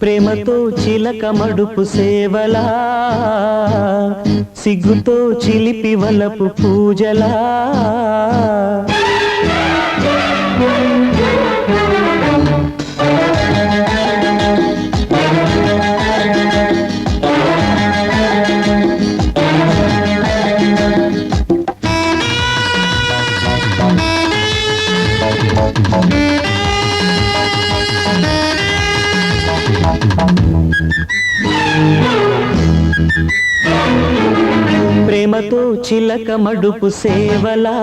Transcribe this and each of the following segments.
ప్రేమతో చిలక మడుపు సేవలా సిగ్గుతో చిలిపి వలపు పూజలా. ప్రేమతో చిలక మడుపు సేవలా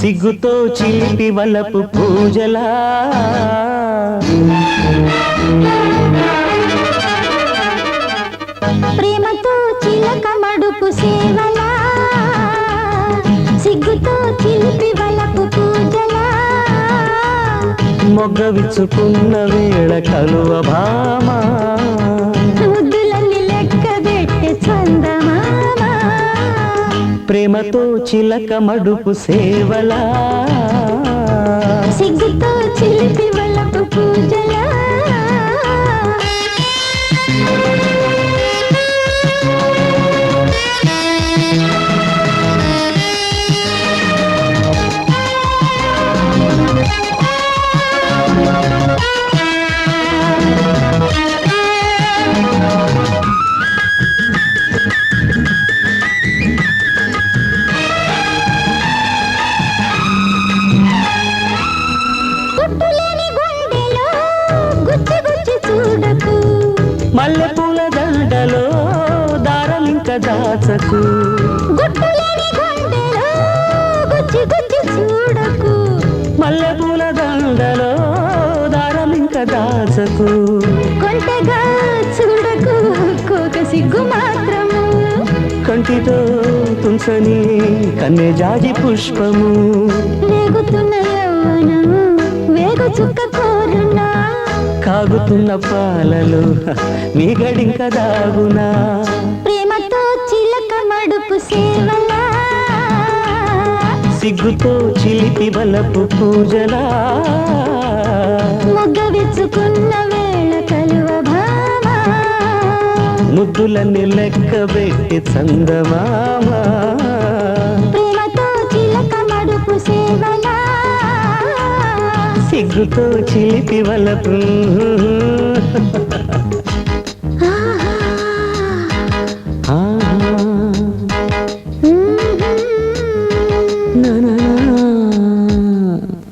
సిగ్గుతో చిలిపి వలపు పూజలా. ప్రేమ మొగ్గ విచ్చుకున్న వేళ కలువ భామా. ప్రేమతో చిలక మడుపు సేవలా. సిగ్గుతో చిలిపి వలపు మల్లెపూల దండలో దాచకు. గుండెలో గుచ్చి గుచ్చి చూడకు. మల్లెపూల దండలో దారలింక దాచకు. కొంటగా చూడకు కోక సిగ్గు మాత్రము. కంటితో తుంచని కన్నె జాజి పుష్పము. వేగుతున్న యవ్వనము వేగు చుక్క కాగుతున్న పాలలో నీ గడింక దాగునా ప్రేమతో చిలక మడుపు సేవలా సిగ్గుతో చిలిపి బలపు పూజలా మొగ్గ విచ్చుకున్న వేళ కలువ ముద్దులన్నీ లెక్క పెట్టి చందమామా. సిగ్గుతో చిలిపి వలపు